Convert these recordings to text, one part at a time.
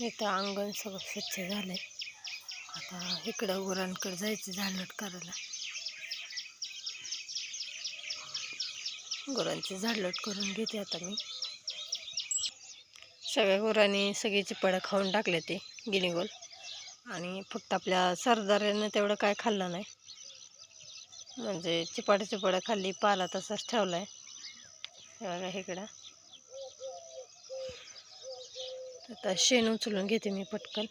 इथं अंगण सगळं स्वच्छ आहे आता इकडं गुरांकडे जायचं झाडलोट करायला. गुरांची झाडलोट करून घेते आता मी. सगळ्या गुरांनी सगळी चिपडं खाऊन टाकले ते गिनीगोल. आणि फक्त आपल्या सरदारानं तेवढं काय खाल्लं नाही. म्हणजे चिपाड चिपाड खाल्ली पाला तसाच ठेवला आहे बघा इकडं. आता शेण उचलून घेते मी पटकन.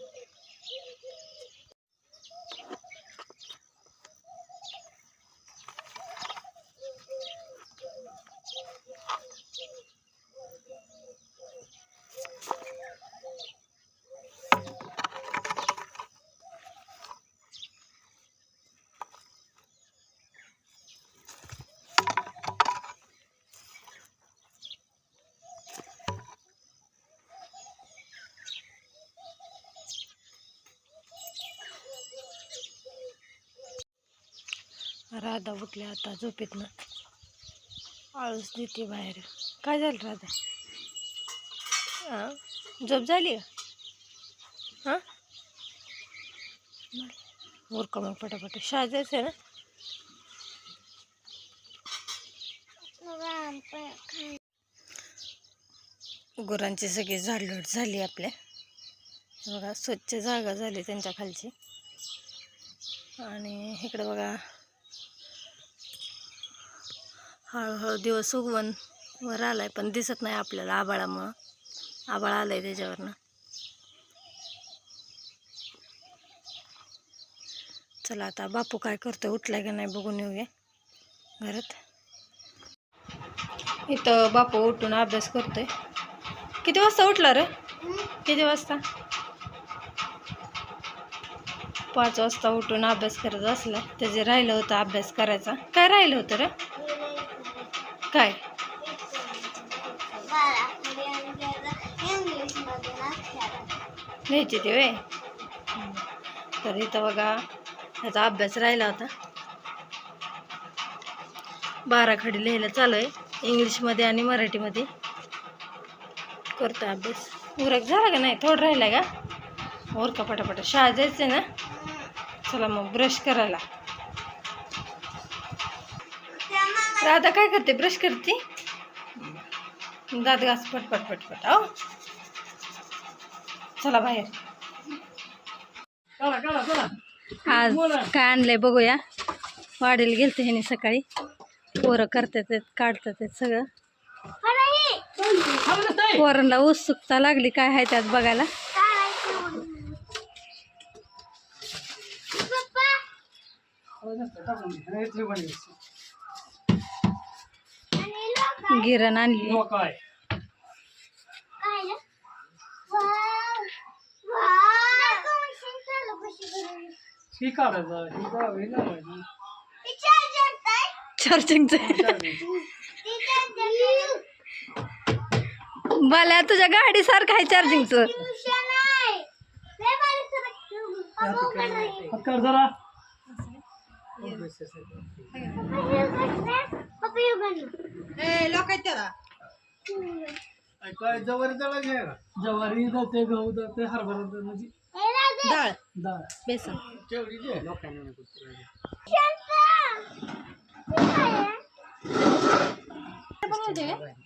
राधा उठल्या आता झोपेतनं. आळस देते बाहेर. काय झालं राधा? हां झोप झाली? हां? उरका मग पटापट शाळा जायचं आहे ना? गुरांची सगळी झाडलोट झाली आपल्या. बघा स्वच्छ जागा झाली त्यांच्या खालची. आणि इकडे बघा हळूहळू दिवस उगवण वर आलाय पण दिसत नाही आपल्याला आबाळामुळं आबाळ आहे त्याच्यावरनं. चला आता बापू काय करतो उठलाय का नाही बघून येऊया घरात. इथं बापू उठून अभ्यास करतोय. किती वाजता उठला रे? किती वाजता? पाच वाजता उठून अभ्यास करत असला त्याचे राहिलं होतं अभ्यास करायचा. काय राहिलं होतं रे? काय? लिहायची ते वे तर इथं बघा ह्याचा अभ्यास राहिला होता बारा खडी लिहायला चालू आहे इंग्लिशमध्ये आणि मराठीमध्ये. करतो अभ्यास. उरक झाला का नाही? थोडं राहिला का? उरका पटापट. शाळा जायचं ना? चला मग ब्रश करायला. राधा काय करते? ब्रश करते? दात घास पटपट पटपट हो. चला बाहेर. आज काय आणलंय बघूया. वाढेल गेलते ह्याने सकाळी. पोरं करतात आहेत, काढतात आहेत सगळं. पोरांना उत्सुकता लागली काय आहे त्यात बघायला. गिरण आणली. काय? ही ही चार्जिंगचं मला तुझ्या गाडी सारखं आहे चार्जिंगचं हात काढ जरा काय जवारी दळा घ्या जवारी जाते गहू जाते हरभरा जाते म्हणजे डाळ डाळ बेसन तेवढी जे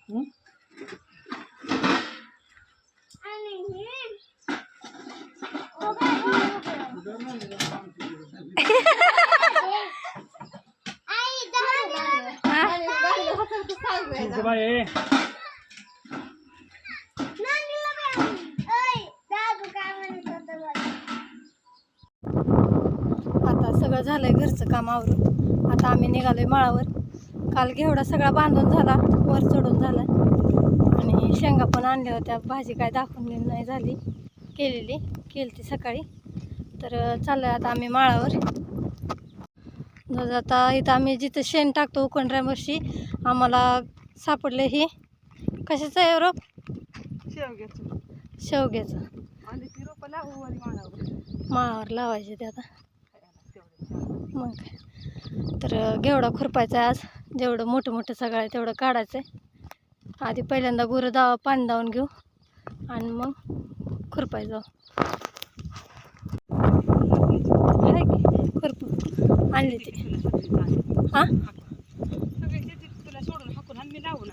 हं? तुमचं बाई आहे. आता सगळं झालंय घरचं काम आवरून. आता आम्ही निघालोय माळावर. काल घेवडा सगळा बांधून झाला वर चढून झाला. आणि शेंगा पण आणल्या होत्या. भाजी काय दाखवून नाही झाली. केलेली केली ती सकाळी. तर चाललोय आता आम्ही माळावर. आता इथं आम्ही जिथं शेण टाकतो उकंड्रामशी आम्हाला सापडले ही. कशाचं आहे रोप? शेवग्याचं. माळावर. लावायचे ते आता. मग काय. तर घेवडा खुरपायचा आहे आज. जेवढं मोठं मोठं सगळं आहे तेवढं काढायचं आहे. आधी पहिल्यांदा गुरं दावा पाणी दावून घेऊ. आणि मग खुरपाय जाऊ. खुरप आणली ती. हा सगळे देते तुला सोडून हाकून आणि मी लावून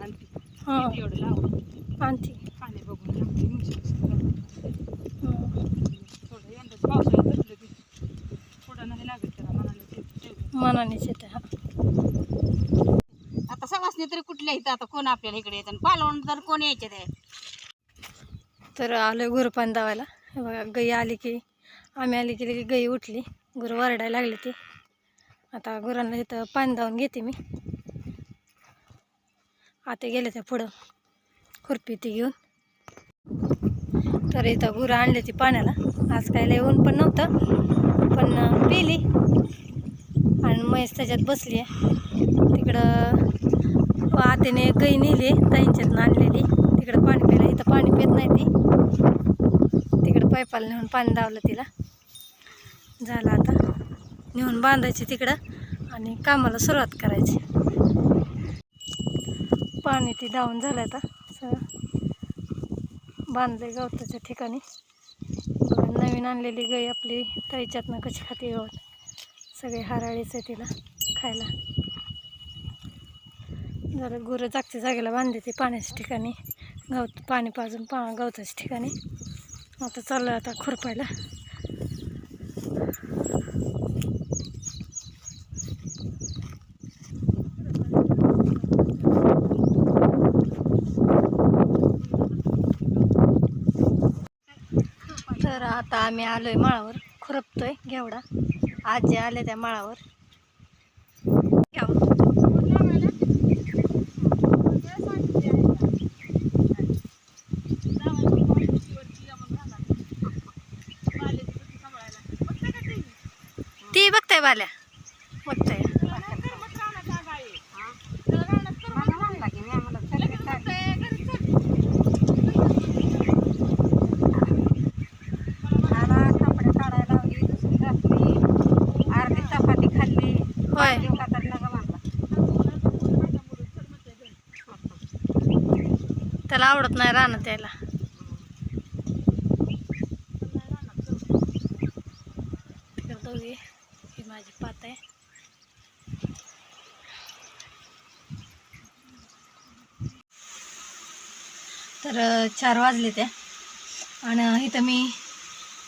हा. एवढं लावून. आणती. पाणी बघून लागते मुशीचं. हं. थोडं यंदाच पावसाळ्यात धरलं की थोडं नाही लागत त्याला. मनानेच येते हा. आता सवासणी तरी कुठल्या इथं? आता कोण आपल्याला इकडे येतं? पालवण तर कोण यायचे ते? तर आलोय गुरुपान दावायला. हे बघा गई आली की आम्ही आली की गई उठली. गुरु वरडायला लागली ती. आता गुरांना इथं पाणी धावून घेते मी. आता गेले त्या पुढं. खुरपी ती घेऊन. तर इथं गुरं आणली ती पाण्याला. आज काय लय ऊन पण नव्हतं पण पिली. आणि म्हैस त्याच्यात बसली आहे. तिकडं आतेने गई नेली ताईंच्यातनं आणलेली. तिकडं पाणी प्यायला इथं पाणी पित नाही ती. तिकडं पायपाला नेऊन पाणी दावलं तिला. झालं आता. नेऊन बांधायची तिकडं आणि कामाला सुरुवात करायची. पाणी ती डाऊन झालं आता. सगळं बांधले गवताच्या ठिकाणी. नवीन आणलेली गाई आपली ताईच्यातनं कशी खाते गवत सगळे हराळीच आहे तिला खायला. जरा गुरं जागच्या जागेला बांधते ती पाण्याच्या ठिकाणी. गवत पाणी पाजून पा गवताच्या ठिकाणी. आता चाललं आता खुरपायला. तर आता आम्ही आलोय माळावर. खुरपतोय घेवडा. आजी आले त्या माळावर. ती बघताय बाल्या? त्याला आवडत नाही राहणं त्याला ही माझी पात आहे. तर चार वाजले त्या आणि इथं मी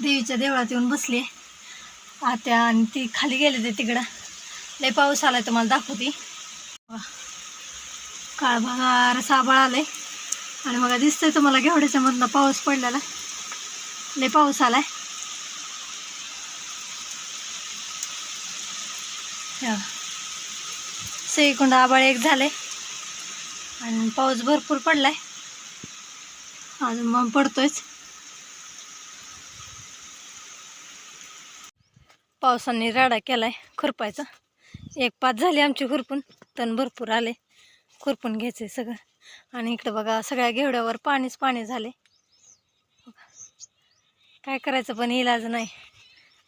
देवीच्या देवळात येऊन बसले. आत्या आणि ती खाली गेले ते तिकडं. लय पाऊस आलाय तुम्हाला दाखवते. काळ भागार साबळ आलाय. आणि बघा दिसतंय तुम्हाला घेवड्याच्यामधनं पाऊस पडलेला. लय पाऊस आलाय. सईकुंड आबाळ एक झाले आणि पाऊस भरपूर पडलाय. अजून मग पडतोयच. पावसाने राडा केलाय खुरपायचा. एक पाच झाली आमची खुरपून तण भरपूर आले खुरपून घ्यायचे सगळं. आणि इकडं बघा सगळ्या घेवड्यावर पाणीच पाणी झाले. काय करायचं पण इलाज नाही.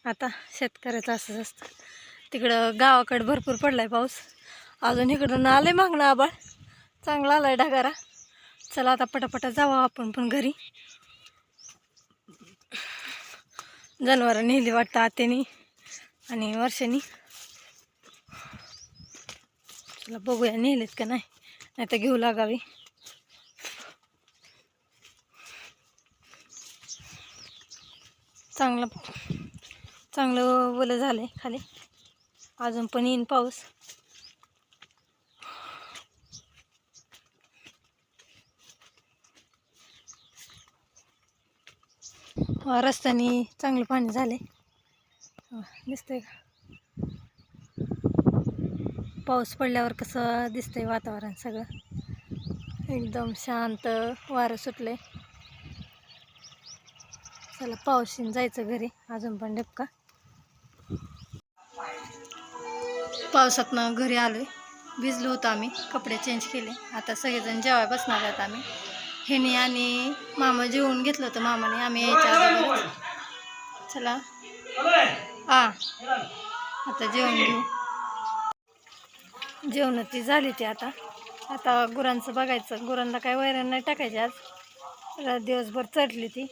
आता शेतकऱ्याचं असंच असतं. तिकडं गावाकडं भरपूर पडलाय पाऊस. अजून इकडं आहे मागणं आबाळ. चांगला आलाय ढगारा. चला आता पटापटा जावा आपण पण घरी. जनावरं नेली वाटतं आत्यानी आणि वर्षानी. चला बघूया नेलेत का नाही. नाही तर घेऊ लागावी. चांगलं चांगलं ओलं झालं आहे खाली. अजून पण येईन पाऊस. रस्त्याने चांगलं पाणी झाले दिसतंय का? पाऊस पडल्यावर कसं दिसतंय वातावरण सगळं? एकदम शांत वारं सुटले चला पावशीन जायचं घरी. अजून पण डबका. पावसातनं घरी आलोय. भिजलो होतो आम्ही. कपडे चेंज केले. आता सगळेजण जेवाय बसणार आहेत आम्ही. ह्यानी आणि मामा जेवून घेतलं होतं. मामाने आम्ही यायच्या अगोदर चला. हा आता जेवण घेऊ. जेवण ती झाली ती आता. आता गुरांचं बघायचं. गुरांना काय वैरण नाही टाकायचे आज. दिवसभर चढली ती.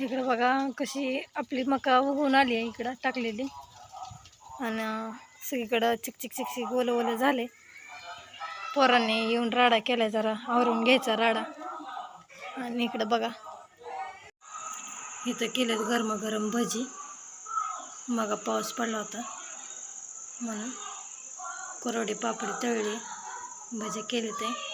इकडं बघा कशी आपली मका उगवून आली आहे इकडं टाकलेली. आणि सगळीकडं चिकचिक चिकचिक ओलं ओलं झाले पोरांनी येऊन राडा केला जरा. आवरून घ्यायचा राडा. आणि इकडं बघा. इथं केलेत गरमागरम भजी. मग पाऊस पडला होता. म्हणून कोरडी पापडी तळली भजे केले ते.